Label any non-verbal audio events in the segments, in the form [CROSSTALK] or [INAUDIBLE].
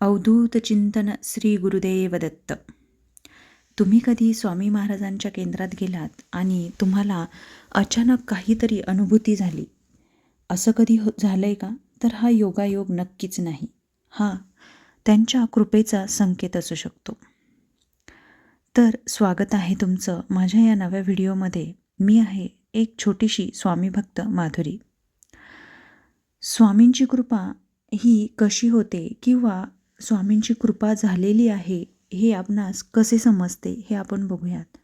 अवधूत चिंतन श्री गुरुदेव दत्त. तुम्ही कधी स्वामी महाराजांच्या केंद्रात गेलात आणि तुम्हाला अचानक काहीतरी अनुभूती झाली? असं कधी हो झालं आहे का? तर हा योगायोग नक्कीच नाही. हा त्यांच्या कृपेचा संकेत असू शकतो. तर स्वागत आहे तुमचं माझ्या या नव्या व्हिडिओमध्ये. मी आहे एक छोटीशी स्वामी भक्त माधुरी. स्वामींची कृपा ही कशी होते किंवा स्वामींची कृपा झालेली आहे हे आपणास कसे समजते हे आपण बघूयात.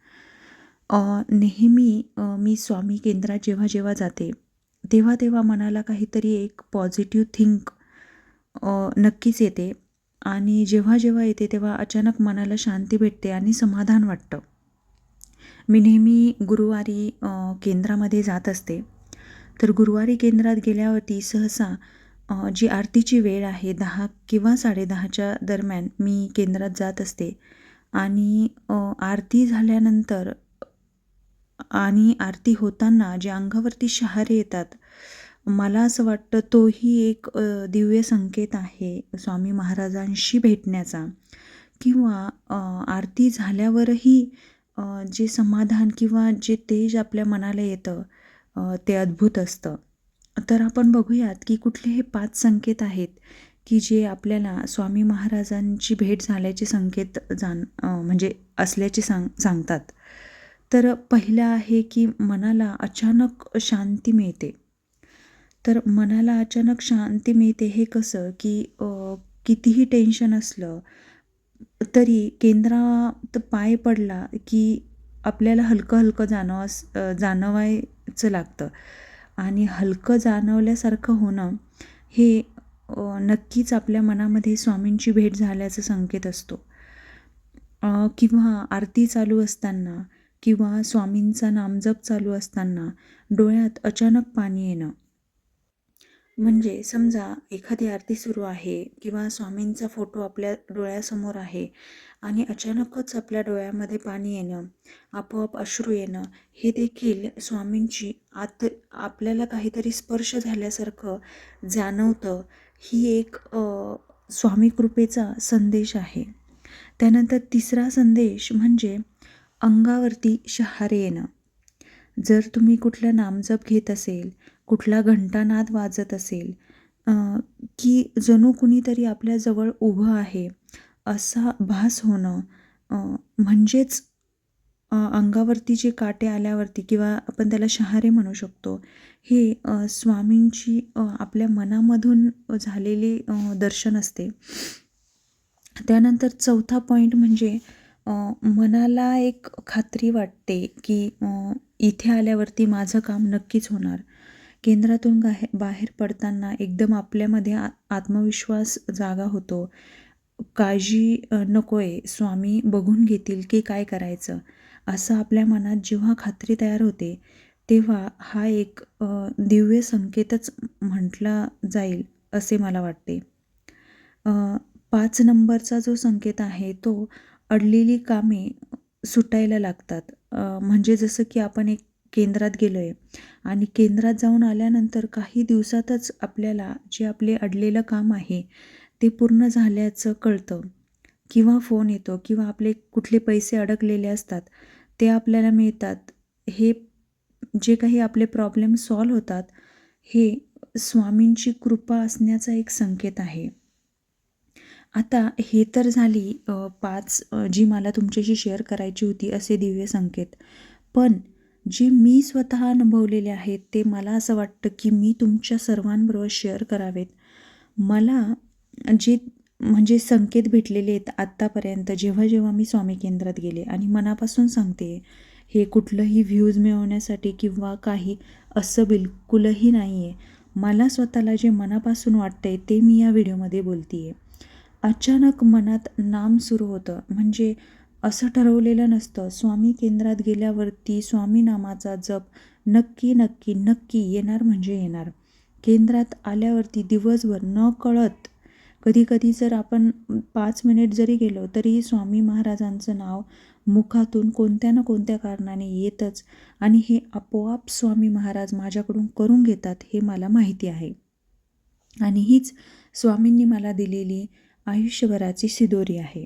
नेहमी मी स्वामी केंद्रात जेव्हा जेव्हा जाते तेव्हा तेव्हा मनाला काहीतरी एक पॉझिटिव्ह थिंक नक्कीच येते. आणि जेव्हा जेव्हा येते तेव्हा अचानक मनाला शांती भेटते आणि समाधान वाटतं. मी नेहमी गुरुवारी केंद्रामध्ये जात असते. तर गुरुवारी केंद्रात गेल्यावरती सहसा जी आरतीची वेळ आहे दहा किंवा साडेदहाच्या दरम्यान मी केंद्रात जात असते. आणि आरती झाल्यानंतर आणि आरती होताना जे अंगावरती शहारे येतात मला असं वाटतं तोही एक दिव्य संकेत आहे स्वामी महाराजांशी भेटण्याचा. किंवा आरती झाल्यावरही जे समाधान किंवा जे तेज आपल्या मनाला येतं ते अद्भुत असतं. तर आपण बघूयात की कुठले हे पाच संकेत आहेत की जे आपल्याला स्वामी महाराजांची भेट झाल्याचे संकेत जाण म्हणजे असल्याचे सांग सांगतात. तर पहिलं आहे की मनाला अचानक शांती मिळते. तर मनाला अचानक शांती मिळते हे कसं की कितीही टेन्शन असलं तरी केंद्रात पाय पडला की आपल्याला हलकं हलकं जाणवास जाणवायचं लागतं. आणि हलकं जाणवल्यासारखं होणं हे नक्कीच आपल्या मनामध्ये स्वामींची भेट झाल्याचा संकेत असतो. किंवा आरती चालू असताना किंवा स्वामींचा नामजप चालू असताना डोळ्यात अचानक पाणी येणं. म्हणजे समजा एखादी आरती सुरू आहे किंवा स्वामींचा फोटो आपल्या डोळ्यासमोर आहे आणि अचानकच आपल्या डोळ्यामध्ये पाणी येणं आपोआप अश्रू येणं हे देखील स्वामींची आत आपल्याला काहीतरी स्पर्श झाल्यासारखं जाणवतं ही एक स्वामी कृपेचा संदेश आहे. त्यानंतर तिसरा संदेश म्हणजे अंगावरती शहारे येणं. जर तुम्ही कुठलं नामजप घेत असेल कुठला घंटानाद वाजत असेल की जणू कुणीतरी आपल्याजवळ उभं आहे असा भास होणं म्हणजेच अंगावरती जे काटे आल्यावरती किंवा आपण त्याला शहारे म्हणू शकतो हे स्वामींची आपल्या मनामधून झालेले दर्शन असते. त्यानंतर चौथा पॉईंट म्हणजे मनाला एक खात्री वाटते की इथे आल्यावरती माझं काम नक्कीच होणार. केंद्रातून गाहे बाहेर पडताना एकदम आपल्यामध्ये आ आत्मविश्वास जागा होतो. काळजी नको आहे स्वामी बघून घेतील की काय करायचं असं आपल्या मनात जेव्हा खात्री तयार होते तेव्हा हा एक दिव्य संकेतच म्हटला जाईल असे मला वाटते. पाच नंबरचा जो संकेत आहे तो अडलेली कामे सुटायला लागतात. म्हणजे जसं की आपण एक केंद्रात गेलो आहे आणि केंद्रात जाऊन आल्यानंतर काही दिवसातच आपल्याला जे आपले अडलेलं काम आहे ते पूर्ण झाल्याचं कळतं. किंवा फोन येतो किंवा आपले कुठले पैसे अडकलेले असतात ते आपल्याला मिळतात. हे जे काही आपले प्रॉब्लेम सॉल्व होतात हे स्वामींची कृपा असण्याचा एक संकेत आहे. आता हे तर झाली पाच जी मला तुमच्याशी शेअर करायची होती असे दिव्य संकेत. पण जे मी स्वतः अनुभवलेले आहेत ते मला असं वाटतं की मी तुमच्या सर्वांबरोबर शेअर करावेत. मला जे म्हणजे संकेत भेटलेले आहेत आत्तापर्यंत जेव्हा जेव्हा मी स्वामी केंद्रात गेले आणि मनापासून सांगते हे कुठलंही व्ह्यूज मिळवण्यासाठी किंवा काही असं बिलकुलही नाही आहे मला स्वतःला जे मनापासून वाटतंय ते मी या व्हिडिओमध्ये बोलते आहे अचानक मनात नाम सुरू होतं. म्हणजे असं ठरवलेलं नसतं. स्वामी केंद्रात गेल्यावरती स्वामी नामाचा जप नक्की नक्की नक्की येणार म्हणजे येणार. केंद्रात आल्यावरती दिवसभर न कळत कधीकधी जर आपण पाच मिनिट जरी गेलो तरीही स्वामी महाराजांचं नाव मुखातून कोणत्या ना कोणत्या कारणाने येतच आणि हे आपोआप स्वामी महाराज माझ्याकडून करून घेतात हे मला माहिती आहे. आणि हीच स्वामींनी मला दिलेली आयुष्यभराची सिदोरी आहे.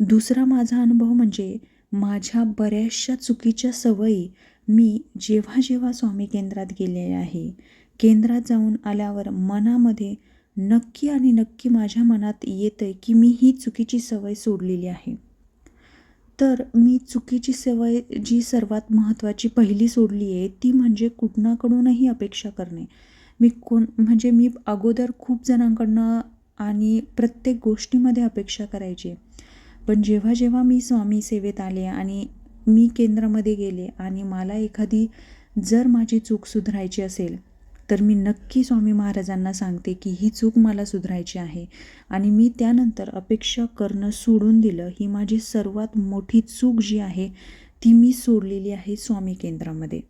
दुसरा माझा अनुभव म्हणजे माझ्या बऱ्याचशा चुकीच्या सवयी मी जेव्हा जेव्हा स्वामी केंद्रात गेलेले आहे केंद्रात जाऊन आल्यावर मनामध्ये नक्की आणि नक्की माझ्या मनात येतं आहे की मी ही चुकीची सवय सोडलेली आहे. तर मी चुकीची सवय जी सर्वात महत्त्वाची पहिली सोडली आहे ती म्हणजे कुठनाकडूनही अपेक्षा करणे. मी कोण म्हणजे मी अगोदर खूप जणांकडनं आणि प्रत्येक गोष्टीमध्ये अपेक्षा करायची. पण जेव्हा जेव्हा मी स्वामी सेवेत आले आणि मी केंद्रामध्ये गेले आणि मला एखादी जर माझी चूक सुधारायची असेल तर मी नक्की स्वामी महाराजांना सांगते की ही चूक मला सुधारायची आहे. आणि मी त्यानंतर अपेक्षा करणं सोडून दिलं. ही माझी सर्वात मोठी चूक जी आहे ती मी सोडलेली आहे स्वामी केंद्रामध्ये.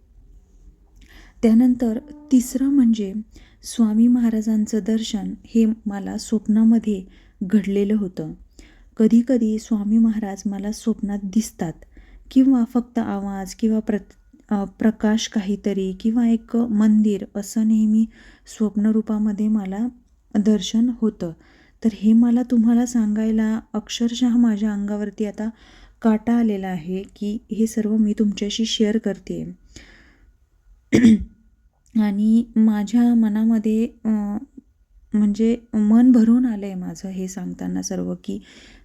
त्यानंतर तिसरं म्हणजे स्वामी महाराजांचं दर्शन हे मला स्वप्नामध्ये घडलेलं होतं. कधीकधी स्वामी महाराज मला स्वप्नात दिसतात किंवा फक्त आवाज किंवा प्र प्रकाश काहीतरी किंवा एक मंदिर असं नेहमी स्वप्नरूपामध्ये मला दर्शन होतं. तर हे मला तुम्हाला सांगायला अक्षरशः माझ्या अंगावरती आता काटा आलेला आहे की हे सर्व मी तुमच्याशी शेअर करते [CLEARS THROAT] आणि माझ्या मनामध्ये म्हणजे मन भरून आलं आहे माझं हे सांगताना सर्व की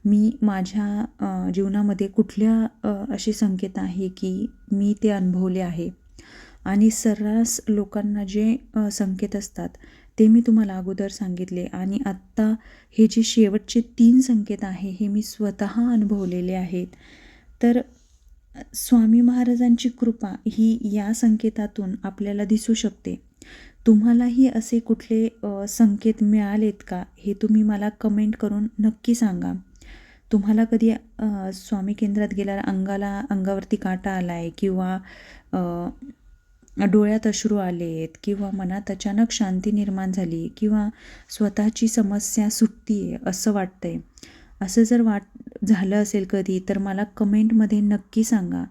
मी माझ्या जीवनामध्ये कुठल्या असे संकेत आहे की मी ते अनुभवले आहे. आणि सर्रास लोकांना जे संकेत असतात ते मी तुम्हाला अगोदर सांगितले. आणि आत्ता हे जे शेवटचे तीन संकेत आहे हे मी स्वतः अनुभवलेले आहेत. तर स्वामी महाराजांची कृपा ही या संकेतातून आपल्याला दिसू शकते. तुम्हालाही असे कुठले संकेत मिळालेत का? हे तुम्ही मला कमेंट करून नक्की सांगा. तुम्हाला कधी स्वामी केंद्रात गेल्यावर अंगाला अंगावरती काटा आला आहे किंवा डोळ्यात अश्रू आले आहेत किंवा मनात अचानक शांती निर्माण झाली किंवा स्वतःची समस्या सुटती आहे असं वाटतं आहे असं जर वाट झालं असेल कधी तर मला कमेंटमध्ये नक्की सांगा.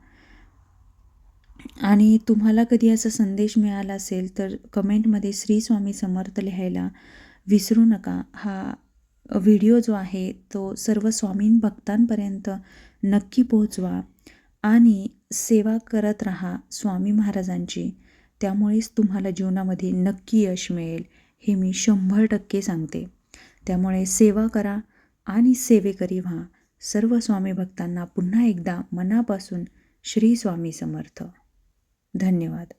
आणि तुम्हाला कधी असा संदेश मिळाला असेल तर कमेंटमध्ये श्री स्वामी समर्थ लिहायला विसरू नका. हा व्हिडिओ जो आहे तो सर्व स्वामीन भक्तांपर्यंत नक्की पोहोचवा आणि सेवा करत राहा स्वामी महाराजांची. त्यामुळेच तुम्हाला जीवनामध्ये नक्की यश मिळेल हे मी शंभर टक्के सांगते. त्यामुळे सेवा करा आणि सेवेकरी व्हा. सर्व स्वामी भक्तांना पुन्हा एकदा मनापासून श्री स्वामी समर्थ. धन्यवाद.